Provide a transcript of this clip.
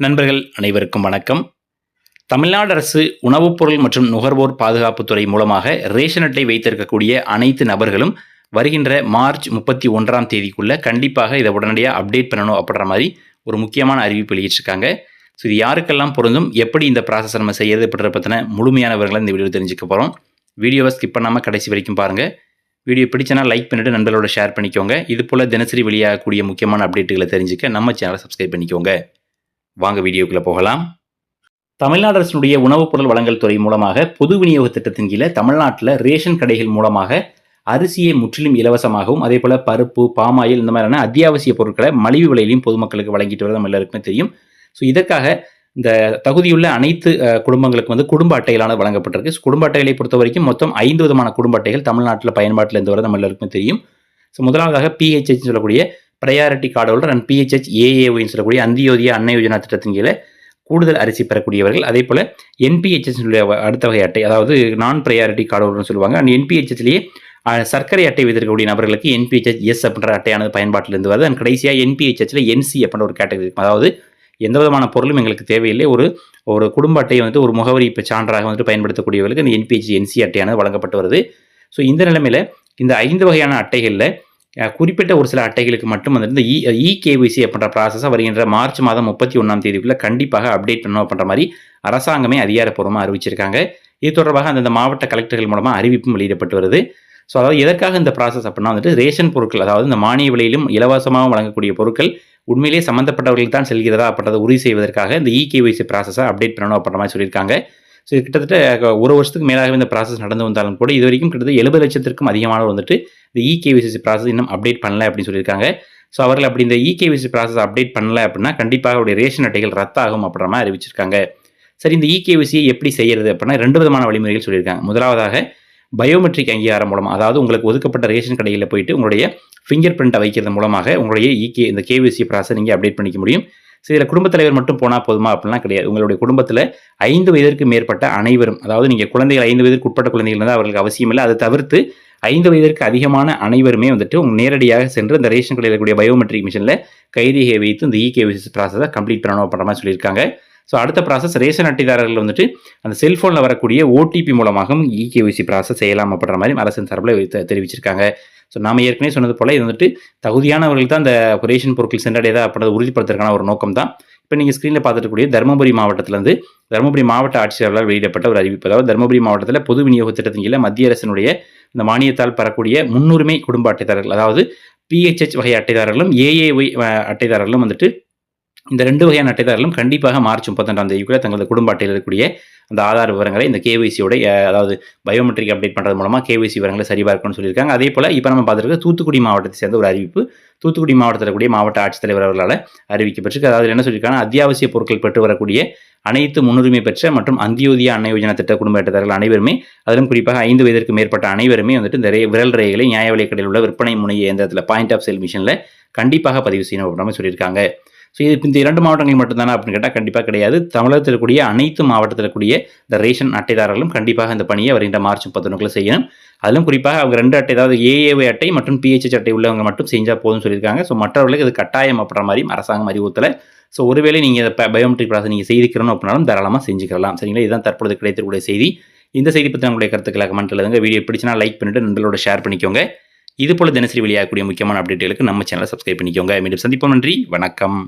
நண்பர்கள் அனைவருக்கும் வணக்கம். தமிழ்நாடு அரசு உணவுப் பொருள் மற்றும் நுகர்வோர் பாதுகாப்புத்துறை மூலமாக ரேஷன் அட்டை வைத்திருக்கக்கூடிய அனைத்து நபர்களும் வருகின்ற மார்ச் முப்பத்தி ஒன்றாம் தேதிக்குள்ளே கண்டிப்பாக இதை உடனடியாக அப்டேட் பண்ணணும் அப்படின்ற மாதிரி ஒரு முக்கியமான அறிவிப்பு வெளியிட்டிருக்காங்க. ஸோ இது யாருக்கெல்லாம் பொருந்தும் எப்படி இந்த ப்ராசஸ் நம்ம செய்யறது அப்படின்ற பற்றின முழுமையானவர்களை இந்த வீடியோ தெரிஞ்சுக்க போகிறோம் வீடியோவை ஸ்கிப் பண்ணாமல் கடைசி வரைக்கும் பாருங்கள் வீடியோ பிடிச்சனா லைக் பண்ணிவிட்டு நண்பர்களோட ஷேர் பண்ணிக்கோங்க. இது போல் தினசரி வெளியாகக்கூடிய முக்கியமான அப்டேட்டுகளை தெரிஞ்சுக்க நம்ம சேனலை சப்ஸ்கிரைப் பண்ணிக்கோங்க. வாங்க வீடியோக்குள்ளே போகலாம். தமிழ்நாடு அரசினுடைய உணவுப் பொருள் வழங்கல் துறை மூலமாக பொது விநியோக திட்டத்தின் கீழே தமிழ்நாட்டில் ரேஷன் கடைகள் மூலமாக அரிசியை முற்றிலும் இலவசமாகவும் அதே போல் பருப்பு பாமாயில் இந்த மாதிரியான அத்தியாவசிய பொருட்களை மலிவு விலையிலையும் பொதுமக்களுக்கு வழங்கிட்டு வரது நம்ம எல்லாருக்குமே தெரியும். ஸோ இதற்காக இந்த தகுதியுள்ள அனைத்து குடும்பங்களுக்கு வந்து குடும்ப அட்டைகளானது வழங்கப்பட்டிருக்கு. ஸோ குடும்ப அட்டைகளை பொறுத்த வரைக்கும் மொத்தம் ஐந்து விதமான குடும்ப அட்டைகள் தமிழ்நாட்டில் பயன்பாட்டில் இருந்து வர நம்ம எல்லாருக்குமே தெரியும். ஸோ முதலாவதாக பிஹெச்ஹெச் சொல்லக்கூடிய priority card holder and PHH ஏஏஒன்னு சொல்லக்கூடிய அந்தியோதய அன்ன யோஜனா திட்டத்தின் கீழே கூடுதல் அரிசி பெறக்கூடியவர்கள் அதே போல் என்பிஹெச்எஸ் அடுத்த வகை அட்டை அதாவது நான் ப்ரையாரிட்டி கார்டு ஹோல்டர்னு சொல்லுவாங்க. அண்ட் என்பிஹெச்எஸ்லேயே சர்க்கரை அட்டை வைத்திருக்கக்கூடிய நபர்களுக்கு என்பிஹெச்எஸ் எஸ் அப்படின்ற அட்டையானது பயன்பாட்டில் இருந்து வருது. அண்ட் கடைசியாக என்பிஹெச்எஸ்ல என்சி அப்படின்ற ஒரு கேட்டகரி இருக்கும். அதாவது எந்த விதமான பொருளும் எங்களுக்கு தேவையில்லை. ஒரு ஒரு குடும்ப அட்டையை வந்துட்டு ஒரு முகவரி இப்போ சான்றாக வந்துட்டு பயன்படுத்தக்கூடியவர்களுக்கு இந்த என்பிஹெச் என்சி அட்டையானது வழங்கப்பட்டு வருது. ஸோ இந்த நிலைமையில் இந்த ஐந்து வகையான அட்டைகளில் குறிப்பிட்ட ஒரு சில அட்டைகளுக்கு மட்டும் வந்து இந்த இ இகேவிசி அப்படின்ற ப்ராசஸை வருகின்ற மார்ச் மாதம் முப்பத்தி ஒன்றாம் தேதிக்குள்ளே கண்டிப்பாக அப்டேட் பண்ணணும் அப்படின்ற மாதிரி அரசாங்கமே அதிகாரப்பூர்வமாக அறிவிச்சிருக்காங்க. இது தொடர்பாக அந்தந்த மாவட்ட கலெக்டர்கள் மூலமாக அறிவிப்பும் வெளியிடப்பட்டு வருது. ஸோ அதாவது எதற்காக இந்த ப்ராசஸ் அப்படின்னா வந்துட்டு ரேஷன் பொருட்கள் அதாவது இந்த மானிய விலையிலும் இலவசமாகவும் வழங்கக்கூடிய பொருட்கள் உண்மையிலேயே சம்மந்தப்பட்டவர்களுக்கு தான் செல்கிறதா அப்படின்றத உறுதி செய்வதற்காக இந்த இகேவிசி ப்ராசஸை அப்டேட் பண்ணணும் அப்படின்ற மாதிரி சொல்லியிருக்காங்க. ஸோ இது கிட்டத்தட்ட ஒரு வருஷத்துக்கு மேலாகவே இந்த ப்ராசஸ் நடந்து வந்தாலும் கூட இது வரைக்கும் கிட்டத்தட்ட எழுபது லட்சத்திற்கும் அதிகமானவர் வந்துட்டு இந்த இகேவிசி ப்ராசஸ் இன்னும் அப்டேட் பண்ணல அப்படின்னு சொல்லியிருக்காங்க. ஸோ அவர்கள் அப்படி இந்த இகேவிசி ப்ராசஸ் அப்டேட் பண்ணல அப்படின்னா கண்டிப்பாக அவருடைய ரேஷன் அட்டைகள் ரத்தாகும் அப்படின்ற மாதிரி அறிவிச்சிருக்காங்க. சரி இந்த இகேவிசியை எப்படி செய்யறது அப்படின்னா ரெண்டு விதமான வழிமுறைகள் சொல்லியிருக்காங்க. முதலாவதாக பயோமெட்ரிக் அங்கீகாரம் மூலம் அதாவது உங்களுக்கு ஒதுக்கப்பட்ட ரேஷன் கடையில் போயிட்டு உங்களுடைய ஃபிங்கர் பிரிண்ட்டை வைக்கிறது மூலமாக உங்களுடைய இகே இந்த கேவிசி ப்ராசஸ் நீங்கள் அப்டேட் பண்ணிக்க முடியும். ஸோ இதில் குடும்பத் தலைவர் மட்டும் போனால் போதுமா? அப்படிலாம் கிடையாது. உங்களுடைய குடும்பத்தில் ஐந்து வயதிற்கு மேற்பட்ட அனைவரும் அதாவது நீங்கள் குழந்தைகள் ஐந்து வயதிற்கு உட்பட்ட குழந்தைகள் இருந்தால் அவர்களுக்கு அவசியம் இல்லை. அதை தவிர்த்து ஐந்து வயதிற்கு அதிகமான அனைவருமே வந்துட்டு உங்கள் நேரடியாக சென்று அந்த ரேஷன் கடையில் இருக்கக்கூடிய பயோமெட்ரிக் மிஷினில் கைரேகையை வைத்து இந்த இகேவிசி ப்ராசஸை கம்ப்ளீட் பண்ணணும் அப்படின்ற மாதிரி சொல்லியிருக்காங்க. ஸோ அடுத்த ப்ராசஸ் ரேஷன் அட்டைதாரர்கள் வந்துட்டு அந்த செல்ஃபோனில் வரக்கூடிய ஓடிபி மூலமாகவும் இகேஒசி ப்ராசஸ் செய்யலாம் அப்படின்ற மாதிரி அரசின் சார்பில் தெரிவிச்சிருக்காங்க. ஸோ நாம் ஏற்கனவே சொன்னது போல் இது வந்துட்டு தகுதியானவர்கள் தான் அந்த ரேஷன் பொருட்கள் சென்றடையதா அப்படின்றத உறுதிப்படுத்துறதுக்கான ஒரு நோக்கம் தான். இப்போ நீங்கள் ஸ்க்ரீனில் பார்த்துருக்கக்கூடிய தருமபுரி மாவட்டத்திலேருந்து தருமபுரி மாவட்ட ஆட்சியர்களால் வெளியிடப்பட்ட ஒரு அறிவிப்பு. அதாவது தருமபுரி மாவட்டத்தில் பொது விநியோக திட்டத்தின் கீழே மத்திய அரசினுடைய இந்த மானியத்தால் பெறக்கூடிய முன்னுரிமை குடும்ப அட்டைதாரர்கள் அதாவது பிஹெச்ஹெச் வகை அட்டைதாரர்களும் ஏஏஒய் அட்டைதாரர்களும் வந்துட்டு இந்த ரெண்டு வகையான அட்டைதாரர்களும் கண்டிப்பாக மார்ச் முப்பத்தெண்டாம் தேதிக்குள்ள தங்களது குடும்ப அட்டையில் இருக்கக்கூடிய அந்த ஆதார் விவரங்களை இந்த கேவிசியோட அதாவது பயோமெட்ரிக் அப்டேட் பண்ணுறது மூலமாக கேவிசி விவரங்களை சரிபார்க்கணும்னு சொல்லியிருக்காங்க. அதே போல் இப்போ நம்ம பார்த்துருக்க தூத்துக்குடி மாவட்டத்தை சேர்ந்த ஒரு அறிவிப்பு. தூத்துக்குடி மாவட்டத்தில் இருக்கக்கூடிய மாவட்ட ஆட்சித்தலைவர் அவர்களால் அறிவிக்கப்பட்டிருக்கு. அதாவது என்ன சொல்லியிருக்காங்கன்னா அத்தியாவசிய பொருட்கள் பெற்று வரக்கூடிய அனைத்து முன்னுரிமை பெற்ற மற்றும் அந்தியோதய அன்ன யோஜனா திட்ட குடும்ப அட்டைதாரர்கள் அனைவருமே அதிலும் குறிப்பாக ஐந்து வயதிற்கு மேற்பட்ட அனைவருமே வந்துட்டு இந்த விரல் ரேகளை நியாய விலைக் கடையில் உள்ள விற்பனை முனை இயந்திரத்தில் பாயிண்ட் ஆஃப் சேல் மிஷினில் கண்டிப்பாக பதிவு செய்யணும் அப்படின்னு சொல்லியிருக்காங்க. ஸோ இது இந்த இரண்டு மாவட்டங்கள் மட்டும்தானா அப்படின்னு கேட்டால் கண்டிப்பாக கிடையாது. தமிழகத்தில் கூடிய அனைத்து மாவட்டத்தில் கூடிய இந்த ரேஷன் அட்டைதாரர்களும் கண்டிப்பாக இந்த பணியை வருகின்ற மார்ச் முப்பத்தொன்னுக்குள்ள செய்யணும். அதிலும் குறிப்பாக அவங்க ரெண்டு அட்டை அதாவது ஏஏவை அட்டை மற்றும் பிஹெச் அட்டை உள்ளவங்க மட்டும் செஞ்சால் போதும்னு சொல்லியிருக்காங்க. ஸோ மற்றவர்களுக்கு இது கட்டாயம் அப்படின்ற மாதிரியும் அரசாங்கம் அறிவுறுத்தலை. ஸோ ஒருவேளை நீங்கள் இதை பயோமெட்ரிக் ப்ராசஸ் நீங்கள் செய்திக்கிறணும் அப்படின்னாலும் தாராளமாக செஞ்சுக்கலாம். சரிங்களா? இதுதான் தற்பொழுது கிடைத்திருக்கக்கூடிய செய்தி. இந்த செய்தி பற்றி நம்மளுடைய கருத்துக்களை கமெண்ட் எழுதுங்க. வீடியோ பிடிச்சினா லைக் பண்ணிட்டு நண்பர்களோட ஷேர் பண்ணிக்கோங்க. இது போல தினசரி வெளியாகக்கூடிய முக்கியமான அப்டேட்டுகளுக்கு நம்ம சேனலை சப்ஸ்கிரைப் பண்ணிக்கோங்க. மீண்டும் சந்திப்போம். நன்றி. வணக்கம்.